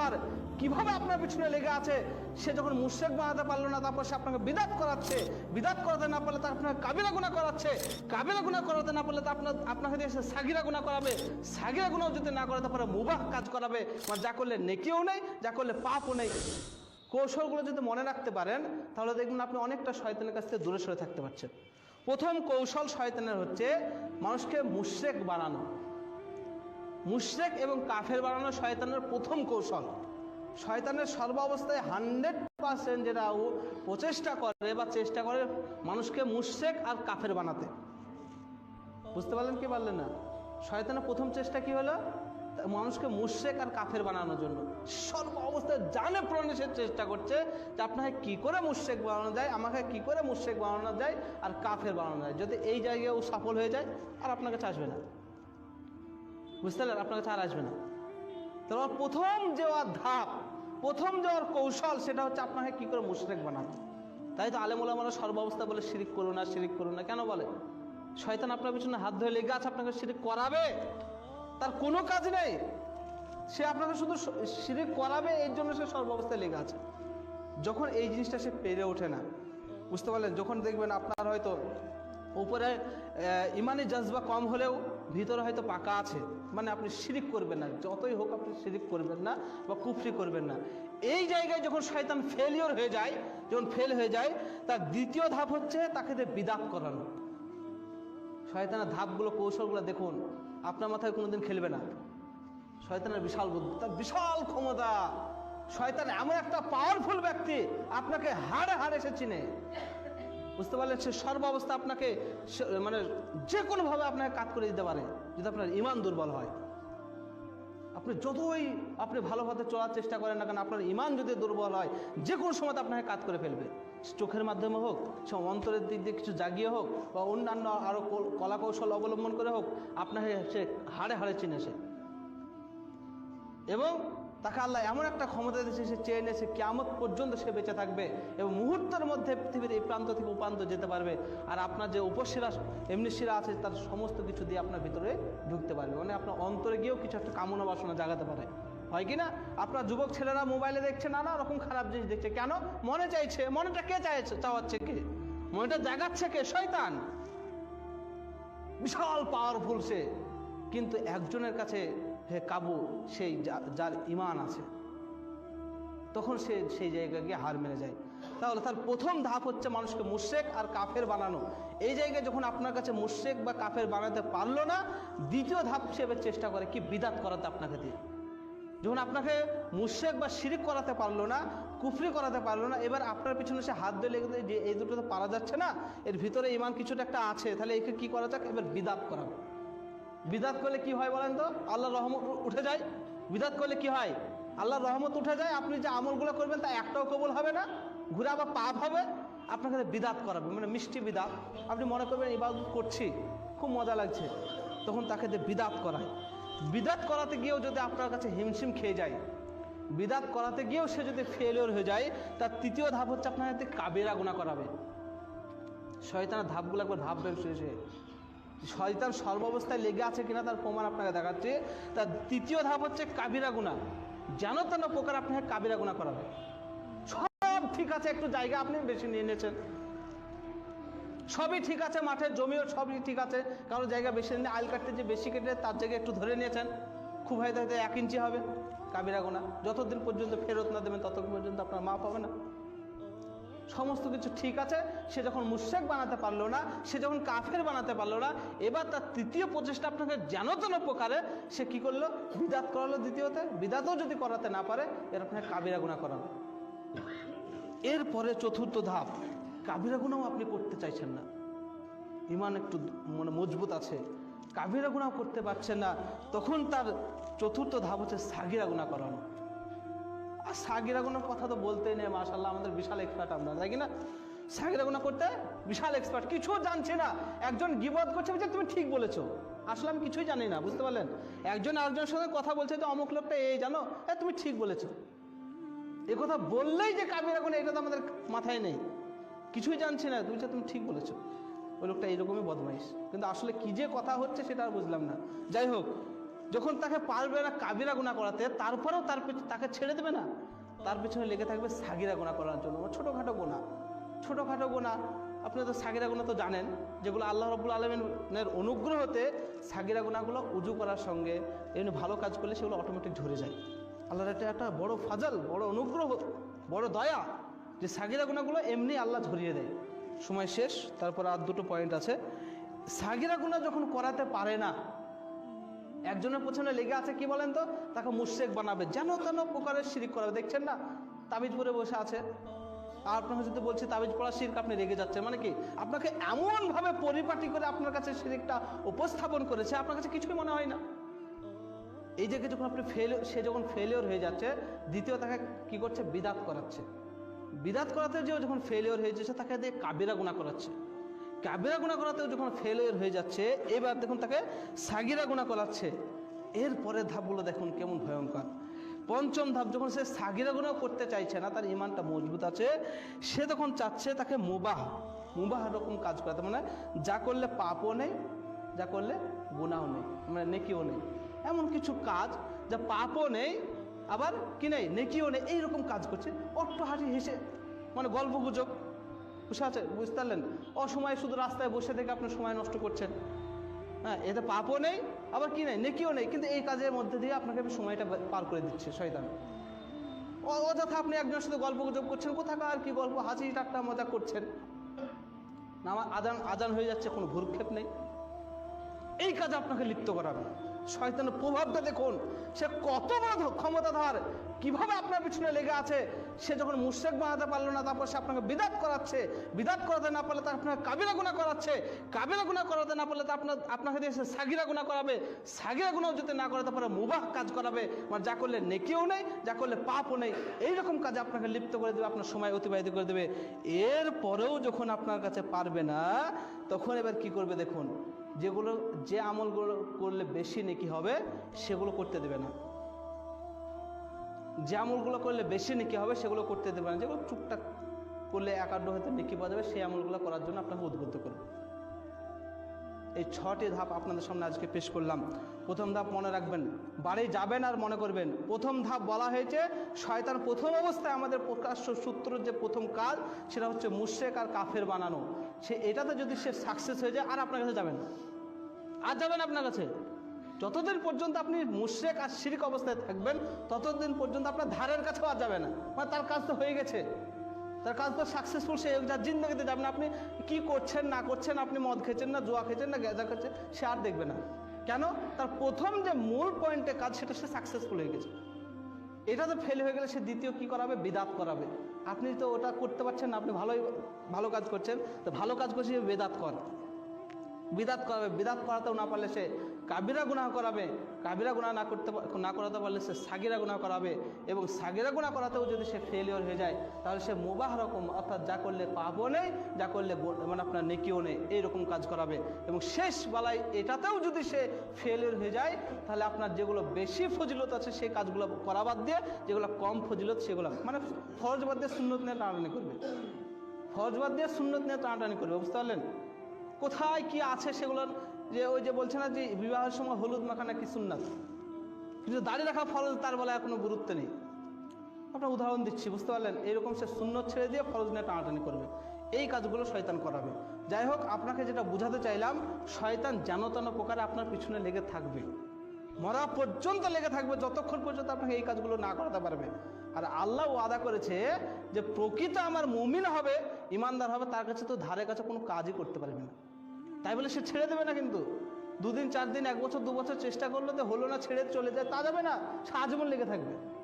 ব্যবহার কীভাবে আপনার পিছনে লেগে আছে? সে যখন মুশ্রেক বানাতে পারল না, তারপর সে আপনাকে বিদাত করাচ্ছে। বিদাত করাতে না পারলে তার আপনাকে কাবিলা গুণা করাচ্ছে। কাবিলা গুণা করাতে না পারলে তা আপনার, আপনাকে দিয়ে সে সাগিরা গুণা করাবে। সাগিরা গুণাও যদি না করে, তারপরে মুবাহ কাজ করাবে। মানে যা করলে নেকিও নেই, যা করলে পাপও নেই। কৌশলগুলো যদি মনে রাখতে পারেন, তাহলে দেখবেন আপনি অনেকটা শয়তানের কাছ থেকে দূরে সরে থাকতে পারছেন। প্রথম কৌশল শয়তানের হচ্ছে মানুষকে মুশ্রেক বানানো। মুশরেক এবং কাফের বানানো শয়তানের প্রথম কৌশল। শয়তানের সর্ব অবস্থায় হান্ড্রেড পার্সেন্ট যেটা ও প্রচেষ্টা করে বা চেষ্টা করে মানুষকে মুশরেক আর কাফের বানাতে। বুঝতে পারলেন কি পারলেন না? শয়তানের প্রথম চেষ্টা কি হলো? মানুষকে মুশরেক আর কাফের বানানোর জন্য। সর্ব অবস্থায় জানে প্রাণে সে চেষ্টা করছে যে আপনাকে কী করে মুশরেক বানানো যায়, আমাকে কি করে মুশরেক বানানো যায় আর কাফের বানানো যায়। যদি এই জায়গায় ও সফল হয়ে যায়, আর আপনাকে চাষবে না। বুঝতে পারলেন? আপনার কাছে আর আসবে না। তো ওর প্রথম যে ধাপ, প্রথম যে ওর কৌশল, সেটা হচ্ছে আপনাকে কি করে মুশরেক বানানো তাই তো আলেমুলামারা সর্বাবস্থা বলে শিরিক করুন না, শিরিক করুন না। কেন বলে? শয়তান আপনার পিছনে হাত ধরে লেগে আছে, আপনাকে শিরিক করাবে? তার কোনো কাজ নেই। সে আপনাকে শুধু শিরিক করাবে, এর জন্য সে সর্বাবস্থায় লেগে আছে। যখন এই জিনিসটা সে পেরে ওঠে না, বুঝতে পারলেন? যখন দেখবেন আপনার হয়তো উপরে ইমানি জজবা কম হলেও ভিতরে হয়তো পাকা আছে মানে আপনি শিরিক করবেন না, যতই হোক আপনি শিরিক করবেন না বা কুফরি করবেন না। এই জায়গায় যখন শয়তান ফেলিওর হয়ে যায়, যখন ফেল হয়ে যায়, তার দ্বিতীয় ধাপ হচ্ছে তাকে দিয়ে বিদাত করানো। শয়তানের ধাপগুলো, কৌশলগুলো দেখুন, আপনার মাথায় কোনোদিন খেলবে না। শয়তানের বিশাল বুদ্ধি, তার বিশাল ক্ষমতা। শয়তান এমন একটা পাওয়ারফুল ব্যক্তি, আপনাকে হাড়ে হাড়ে সে চিনে। বুঝতে পারলেন? সে সর্ব সর্বাবস্থা আপনাকে মানে যে কোনোভাবে আপনাকে কাজ করে দিতে পারে, যদি আপনার ইমান দুর্বল হয়। আপনি যতই আপনি ভালো পথে চলার চেষ্টা করেন না কেন, আপনার ইমান যদি দুর্বল হয় যে কোনো সময় আপনাকে কাজ করে ফেলবে। চোখের মাধ্যমে হোক, সে অন্তরের দিক দিয়ে কিছু জাগিয়ে হোক, বা অন্যান্য আরও কলা কৌশল অবলম্বন করে হোক, আপনাকে সে হাড়ে হাড়ে চিনে সে। এবং তাকে আল্লাহ এমন একটা ক্ষমতা দিয়েছে, সে চেয়ে নিয়েছে কেমন পর্যন্ত সে বেঁচে থাকবে এবং মুহূর্তের মধ্যে পৃথিবীর এই প্রান্ত থেকে উপান্ত যেতে পারবে। আর আপনার যে উপশিরা, এমনি শিরা আছে, তার সমস্ত কিছু দিয়ে আপনার ভিতরে ঢুকতে পারবে। মানে আপনার অন্তরে গিয়েও কিছু একটা কামনা বাসনা জাগাতে পারে। হয় কি না? আপনার যুবক ছেলেরা মোবাইলে দেখছে, নানা রকম খারাপ জিনিস দেখছে। কেন? মনে চাইছে, মনেটা কে চাইছে? চাওয়াচ্ছে কে? মনেটা জাগাচ্ছে কে? শয়তান। বিশাল পাওয়ারফুল সে। কিন্তু একজনের কাছে হে কাবু, সেই যার ইমান আছে। তখন সে সেই জায়গায় গিয়ে হার মেনে যায়। তাহলে তার প্রথম ধাপ হচ্ছে মানুষকে মুশেক আর কাফের বানানো। এই জায়গায় যখন আপনার কাছে মুশেক বা কাফের বানাতে পারল না, দ্বিতীয় ধাপ হিসেবে চেষ্টা করে কি বিদাত করাতে আপনাকে দিয়ে। যখন আপনাকে মুশেক বা শিরিক করাতে পারল না, কুফরি করাতে পারল না, এবার আপনার পিছনে সে হাত দিয়ে লেগে যে এই দুটো তো পারা যাচ্ছে না, এর ভিতরে ইমান কিছুটা একটা আছে, তাহলে একে কি করা যাক? এবার বিদাত করাবে বিদাত করলে কি হয় বলেন তো? আল্লাহ রহমত উঠে যায়। বিদাত করলে কি হয়? আল্লাহর রহমত উঠে যায়, আপনি যে আমলগুলো করবেন তা একটাও কবল হবে না, ঘুরে আবার পাপ হবে, আপনাকে বিদাত করাবে মানে মিষ্টি বিদাত। আপনি মনে করবেন, ইবাদত করছি, খুব মজা লাগছে। তখন তাকে দিয়ে বিদাত করায়। বিদাত করাতে গিয়েও যদি আপনার কাছে হিমশিম খেয়ে যায়, বিদাত করাতে গিয়েও সে যদি ফেলিওর হয়ে যায়, তার তৃতীয় ধাপ হচ্ছে আপনার কাবেরা গুণা করাবে। শয়তানের ধাপগুলো একবার ভাববেন শেষে। শয়তান সর্বাবস্থায় লেগে আছে কিনা তার প্রমাণ আপনাকে দেখাচ্ছে। তার তৃতীয় ধাপ হচ্ছে কাবিরা গুণা যেন তেন প্রকার আপনাকে কাবিরা গুণা করাবে সব ঠিক আছে, একটু জায়গা আপনি বেশি নিয়ে নিয়েছেন। সবই ঠিক আছে মাঠের জমিও সবই ঠিক আছে। কারও জায়গা বেশি নিয়ে আইল কাটতে যে বেশি কেটে তার জায়গায় একটু ধরে নিয়েছেন। খুব হয়তো হয়তো এক ইঞ্চি হবে কাবিরা গোনা যতদিন পর্যন্ত ফেরত না দেবেন ততদিন পর্যন্ত আপনার মা পাবে না। সমস্ত কিছু ঠিক আছে, সে যখন মুশেক বানাতে পারল না, সে যখন কাফের বানাতে পারল না, এবার তার তৃতীয় প্রচেষ্টা আপনাকে যেন তেন প্রকারে সে কি করল? বিদাত করালো দ্বিতীয়তে। বিদাতও যদি করাতে না পারে, এর আপনাকে কাবিরা গুণা করালো এরপরে চতুর্থ ধাপ, কাবিরা গুণাও আপনি করতে চাইছেন না। ইমান একটু মানে মজবুত আছে। কাবিরা গুণাও করতে পারছেন না, তখন তার চতুর্থ ধাপ হচ্ছে সাগিরা গুণা করানো। আর সাগিরা গুণার কথা তো বলতেই নেই মাশাল্লাহ আমাদের বিশাল এক্সপার্ট আমরা, তাই না? সাগিরা গুণা করতে বিশাল এক্সপার্ট কিছু জানছে না। একজন গিবত করছে, বলছে, তুমি ঠিক বলেছ। আসলে আমি কিছুই জানি না, বুঝতে পারলেন? একজন আরেকজনের সঙ্গে কথা বলছে, তো অমুক লোকটা এই, জানো? হ্যাঁ তুমি ঠিক বলেছ। এ কথা বললেই যে কাবিরা গুণা এটা তো আমাদের মাথায় নেই। কিছুই জানছি না, তুমি তুমি ঠিক বলেছ। ওই লোকটা এরকমই বদমাইশ। কিন্তু আসলে কি যে কথা হচ্ছে, সেটা আর বুঝলাম না। যাই হোক যখন তাকে পারবে না কাবিরা গুণা করাতে, তারপরেও তার তাকে ছেড়ে দেবে না। তার পিছনে লেগে থাকবে সাগিরা গোনা করার জন্য। ছোটোখাটো গোনা ছোটোখাটো গোনা আপনি তো সাগিরা গুণা তো জানেন, যেগুলো আল্লাহ রবুল আলমিনের অনুগ্রহতে সাগিরা গুণাগুলো উজু করার সঙ্গে এমনি ভালো কাজ করলে সেগুলো অটোমেটিক ঝরে যায়। আল্লাহর এটা একটা বড় ফাজল, বড় অনুগ্রহ, বড় দয়া যে সাগিরা গুণাগুলো এমনি আল্লাহ ঝরিয়ে দেয়। সময় শেষ, তারপর আর দুটো পয়েন্ট আছে। সাগিরা গুণা যখন করাতে পারে না একজনের পেছনে লেগে আছে, কি বলেন তো? তাকে মুশেক বানাবে। যেন তেন প্রকারের শিরিক করাবে। দেখছেন না? তাবিজ পরে বসে আছে। আর আপনাকে যদি বলছি, তাবিজ পড়া শির্ক আপনি রেগে যাচ্ছেন মানে কি? আপনাকে এমনভাবে পরিপাটি করে আপনার কাছে শিরিকটা উপস্থাপন করেছে, আপনার কাছে কিছুই মনে হয় না। এই যে যখন আপনি ফেল সে যখন ফেলিওর হয়ে যাচ্ছে, দ্বিতীয় তাকে কি করছে? বিদাত করাচ্ছে। বিদাত করাতে যে যখন ফেলিওর হয়ে যাচ্ছে তাকে দিয়ে কাবিরা গুণা করাচ্ছে। কাবিরা গুণা করাতেও যখন ফেলিওর হয়ে যাচ্ছে, এবার দেখুন তাকে সাগিরা গুণা করাচ্ছে। এরপরের ধাপগুলো দেখুন কেমন ভয়ঙ্কর। পঞ্চম ধাপ, যখন সে সাগিরা গুণাও করতে চাইছে না, তার ইমানটা মজবুত আছে, সে তখন চাচ্ছে তাকে মুবাহ। মুবাহ রকম কাজ করাতে মানে যা করলে পাপও নেই, যা করলে গুণাও নেই মানে নেকিও নেই। এমন কিছু কাজ যা পাপও নেই, আবার কি নেই? নেকিও নেই, এইরকম কাজ করছে। অট্ট হাসি হেসে মানে গল্প গুজব বুঝতে আছে, বুঝতে পারলেন? অসময়ে শুধু রাস্তায় বসে থেকে আপনি সময় নষ্ট করছেন। হ্যাঁ এতে পাপও নেই, আবার কি নেই? নেকিও নেই, কিন্তু এই কাজের মধ্যে দিয়ে আপনাকে আমি সময়টা পার করে দিচ্ছে, শয়তান। অযথা আপনি একজনের সাথে গল্প গুজব করছেন, কোথাকার কি গল্প, হাসি ঠাট্টা মজা করছেন। না, আমার আজান আজান হয়ে যাচ্ছে, কোনো ভুরক্ষেপ নেই। এই কাজে আপনাকে লিপ্ত করাবে শয়তানের প্রভাবটা দেখুন, সে কত বড় ক্ষমতাধর, কীভাবে আপনার পিছনে লেগে আছে, সে যখন মুশেক বানাতে পারল না, তারপর সে আপনাকে বিদাত করাচ্ছে, বিদাত করাতে না পারলে তা আপনাকে কাবিরা গুণা করাচ্ছে কাবিরা গুণা করাতে না পারলে তা আপনার, আপনাকে দিয়ে সে সাগিরা গুণা করাবে, সাগিরা গুণাও যদি না করাতে পারে মুবাহ কাজ করাবে মানে যা করলে নেকিও নেই, যা করলে পাপও নেই, এইরকম কাজে আপনাকে লিপ্ত করে দেবে, আপনার সময় অতিবাহিত করে দেবে। এরপরেও যখন আপনার কাছে পারবে না, তখন এবার কি করবে দেখুন যেগুলো, যে আমলগুলো করলে বেশি নেকি হবে, সেগুলো করতে দেবে না। যে আমলগুলো করলে বেশি নেকি হবে, সেগুলো করতে দেবে না। যেগুলো টুকটাক করলে একান্ন হয়তো নেকি পাওয়া যাবে, সেই আমলগুলো করার জন্য আপনাকে উদ্বুদ্ধ করবে। এই ছটি ধাপ আপনাদের সামনে আজকে পেশ করলাম। প্রথম ধাপ মনে রাখবেন, বাড়ি যাবেন আর মনে করবেন। প্রথম ধাপ বলা হয়েছে, শয়তান প্রথম অবস্থায় আমাদের প্রকাশ্য সূত্র যে প্রথম কাজ, সেটা হচ্ছে মুশেক আর কাফের বানানো। সে এটাতে যদি সে সাকসেস হয়ে যায়, আর আপনার কাছে যাবেন না। আর যাবেন আপনার কাছে। যতদিন পর্যন্ত আপনি মুশ্রেক আর শিরিক অবস্থায় থাকবেন, ততদিন পর্যন্ত আপনার ধারের কাছেও আর যাবে না। মানে তার কাজ তো হয়ে গেছে। তার কাজ তো সাকসেসফুল সে যার জিন্দগিতে যাবেন আপনি কি করছেন, না করছেন, আপনি মদ খেয়েছেন না, জোয়া খেয়েছেন না, গেজা খেয়েছেন, সে আর দেখবে না। কেন? তার প্রথম যে মূল পয়েন্টে কাজ, সেটা সে সাকসেসফুল হয়ে গেছে। এটা তো ফেল হয়ে গেলে সে দ্বিতীয় কি করাবে? বিদাত করাবে। আপনি তো ওটা করতে পারছেন না, আপনি ভালোই, ভালো কাজ করছেন। তো ভালো কাজ করছি বেদাত কর। বিদাত করাবে, বিদাত করাতেও না পারলে সে কাবিরা গুনাহ করাবে, কাবিরা গুনাহ না করতে না করাতে পারলে সে সাগিরা গুনাহ করাবে এবং সাগিরা গুনাহ করাতেও যদি সে ফেলিওর হয়ে যায়, তাহলে সে মুবাহ রকম, অর্থাৎ যা করলে পাপও নেই, যা করলে মানে আপনার নেকিও নেই, এইরকম কাজ করাবে এবং শেষ বেলায় এটাতেও যদি সে ফেলিওর হয়ে যায়, তাহলে আপনার যেগুলো বেশি ফজিলত আছে সেই কাজগুলো করা বাদ দিয়ে, যেগুলো কম ফজিলত সেগুলো মানে ফরজ বাদ দিয়ে শূন্যত নিয়ে টানাটানি করবে। ফরজ বাদ দিয়ে শূন্যত নিয়ে টানাটানি করবে, বুঝতে পারলেন? কোথায় কি আছে সেগুলো যে ওই যে বলছে না যে বিবাহের সময় হলুদ মাখানা কি সুন্নাত? কিন্তু দাড়ি রাখা ফরজ তার বলে কোনো গুরুত্ব নেই। আপনার উদাহরণ দিচ্ছি, বুঝতে পারলেন? এরকম সে সুন্নত ছেড়ে দিয়ে ফরজ নিয়ে টানাটানি করবে। এই কাজগুলো শয়তান করাবে। যাই হোক, আপনাকে যেটা বোঝাতে চাইলাম, শয়তান যেন তেন প্রকারে আপনার পিছনে লেগে থাকবে। মরা পর্যন্ত লেগে থাকবে যতক্ষণ পর্যন্ত আপনাকে এই কাজগুলো না করাতে পারবে। আর আল্লাহ ও আদা করেছে যে প্রকৃত আমার মুমিন হবে, ইমানদার হবে, তার কাছে তো ধারে কাছে কোনো কাজই করতে পারবে না। তাই বলে সে ছেড়ে দেবে না কিন্তু। দুদিন চার দিন এক বছর, দু বছর চেষ্টা করলে তো হলো না, ছেড়ে চলে যায়, তা যাবে না। সে আজীবন লেগে থাকবে।